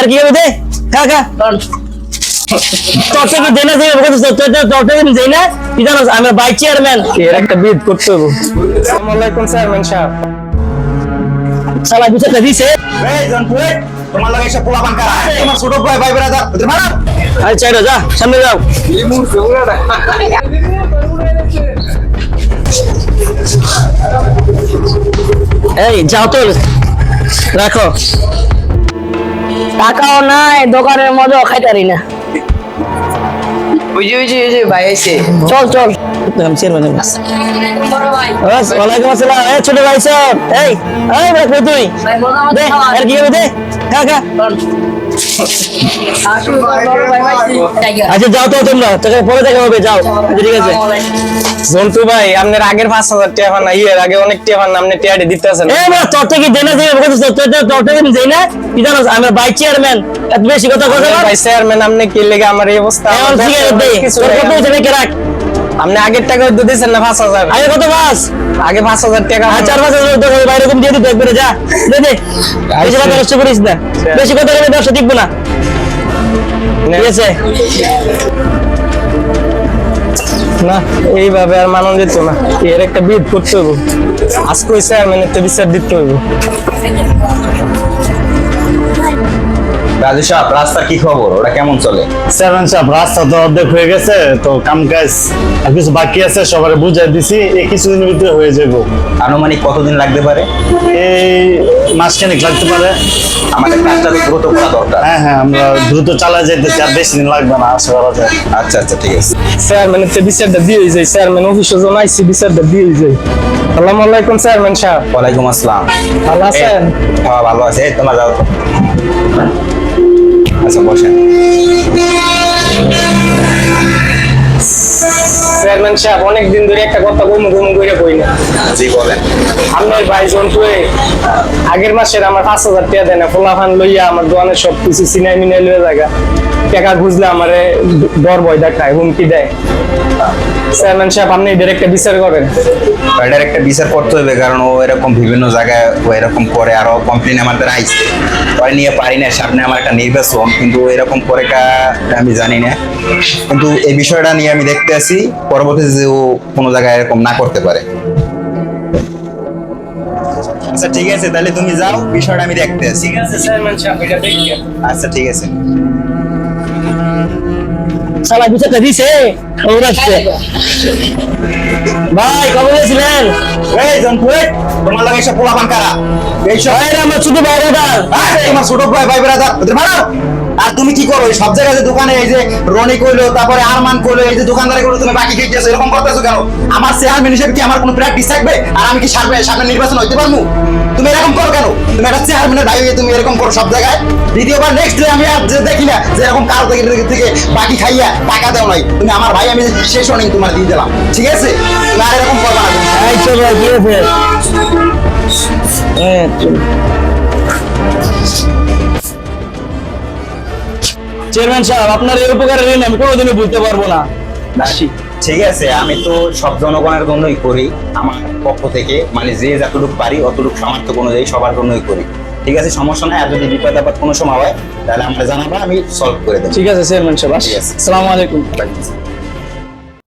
আর কি হবে দে? খা খা। জানো চেয়ারম্যান এর একটা বিদ করতে হবে। আসসালামু আলাইকুম চেয়ারম্যান সাহেব। সালা বিচারটা দিছে। এই জনপুরে তোমার লাগে এসে পোলা বাঙ্কা তোমার ছোট ভাই ভাই ব্রাদার ওদের মারা। আরে চাইরো যা সামনে যাও। এই যাও তো রাখো। টাকাও নাই দোকানের মজাও খাইতারি না। ওই যে ওই যে ভাই এসে চল চল। আমি চেয়ারম্যান ওয়ালাইকুম আসসালাম। এই ছোট ভাই সব। এই এই ভাই তুই? দে আর কি হবে দে? খা খা। আচ্ছা যাও তো তোমরা। তোকে পরে দেখা হবে যাও। আচ্ছা, ঠিক আছে। জন্টু ভাই আপনার আগের পাঁচ হাজার টাকা না ইয়ের আগে অনেক টাকা না আপনি টিয়াটি দিতেছেন এই মা তোর থেকে দেনা দিয়ে বলতে তোর তোর থেকে দেই না কি জানো আমি ভাই চেয়ারম্যান। এত বেশি কথা কথা ভাই চেয়ারম্যান আপনি কি লেগে আমার এই অবস্থা? ঠিক আছে দে। তোর হইছে রাখ। আপনি আগের টাকা তো দিয়েছেন না পাঁচ হাজার। আগে কত বাস আগে পাঁচ হাজার টাকা আর চার পাঁচ হাজার টাকা বাইরে কম দিয়ে দিতে একবারে যা। দে দে। বেশি কথা নষ্ট করিস না। বেশি কথা বলে ব্যবসা টিকবো না। ঠিক আছে। না এইভাবে আর মানন যেত না। এর একটা বিদ করতে হইব। আজকে চেয়ারম্যানের তো বিচার দিতে হইব। রাজু সাহেব রাস্তার কি খবর? ওটা কেমন চলে? চেয়ারম্যান সাহেব রাস্তা তো অর্ধেক হয়ে গেছে তো কাম কাজ আর কিছু বাকি আছে সবাই বুঝাই দিছি এই কিছুদিনের ভিতরে হয়ে যাব আনুমানিক কতদিন লাগতে পারে? এই মাসখানেক লাগতে পারে। আমাদের কাজটা দ্রুত করা দরকার। হ্যাঁ হ্যাঁ আমরা দ্রুত চালা যেতেছি আর বেশি দিন লাগবে না আশা করা যায়। আচ্ছা আচ্ছা ঠিক আছে। চেয়ারম্যানের তো বিচারটা দিয়ে যায় চেয়ারম্যান অফিসে আইসি বিচারটা দিয়ে যায় সালাম আলাইকুম চেয়ারম্যান সাহেব। ওয়ালাইকুম আসসালাম। ভালো আছেন? হ্যাঁ ভালো আছে। এই তোমার যাও। আচ্ছা বসেন। চেয়ারম্যান সাহেব অনেকদিন ধরে একটা কথা গুম গুম করে কই না। জি বলেন। আপনার ভাই জন্টু আগের মাসের আমার পাঁচ হাজার টাকা দেয় না ফোলাফান লইয়া আমার দোকানের সব কিছু সিনাই মিনাই লইয়া জায়গা। টাকা খুঁজলে আমারে ডর ভয় দেখায় হুমকি দেয়। চেয়ারম্যান সাহেব আপনি এদের একটা বিচার করেন। এটার একটা বিচার করতে হবে কারণ ও এরকম বিভিন্ন জায়গায় ও এরকম করে আরও কমপ্লেন আমাদের আইছে। ওই নিয়ে পারি না সামনে আমার একটা নির্বাচন কিন্তু এরকম করে আমি জানি না। কিন্তু এই বিষয়টা নিয়ে আমি দেখতে আছি পরবর্তীতে যে ও কোনো জায়গায় এরকম না করতে পারে। আচ্ছা ঠিক আছে তাহলে তুমি যাও বিষয়টা আমি দেখতে আছি। সাহেব এটা আচ্ছা ঠিক আছে। সালা বিচারটা দিছে? ওরাচ্ছে ভাই কবে গেছিলেন? এই জনপুরে তোমার লাগে সব পোলা বাঙ্কারা এইসব ভাই আমার ছোট ভাই আরে, তোমার ছোট ভাই ভাই ব্রাদার ওদের মারো। আর তুমি কি করো? সব জায়গায় যে দোকানে এই যে রনি কইলো তারপরে আরমান কইলো এই যে দোকানদারি করল তুমি বাকি খেয়েছো এরকম করতেছো কেন? আমার চেয়ারম্যান হিসেবে কি আমার কোনো প্র্যাকটিস থাকবে? আর আমি কি সামনে সামনে নির্বাচন হইতে পারব? তুমি এরকম করো কেন? তুমি একটা চেয়ারম্যানের ভাই হয়ে তুমি এরকম করো সব জায়গায়? দ্বিতীয়বার নেক্সট ডে আমি আর যে দেখি না যে এরকম কারও থেকে থেকে- বাকি খাইয়া টাকা দেও নাই। তুমি আমার ভাই আমি শেষ অনেক তোমার দিয়ে দিলাম। ঠিক আছে? তুমি আর এরকম করবা না। হ্যাঁ চল। চেয়ারম্যান সাহেব আপনার এই উপকারের ঋণ আমি কোনোদিনও বুঝতে পারব না। ঠিক আছে আমি তো সব জনগণের জন্যই করি। আমার পক্ষ থেকে মানে যে যতটুকু পারি অতটুকু সামর্থ্য অনুযায়ী সবার জন্যই করি। ঠিক আছে সমস্যা নাই আর যদি বিপদ আপদ কোনো সময় হয় তাহলে আমরা জানাব আমি সলভ করে দেবো। ঠিক আছে চেয়ারম্যান সাহেব আসসালামু আলাইকুম।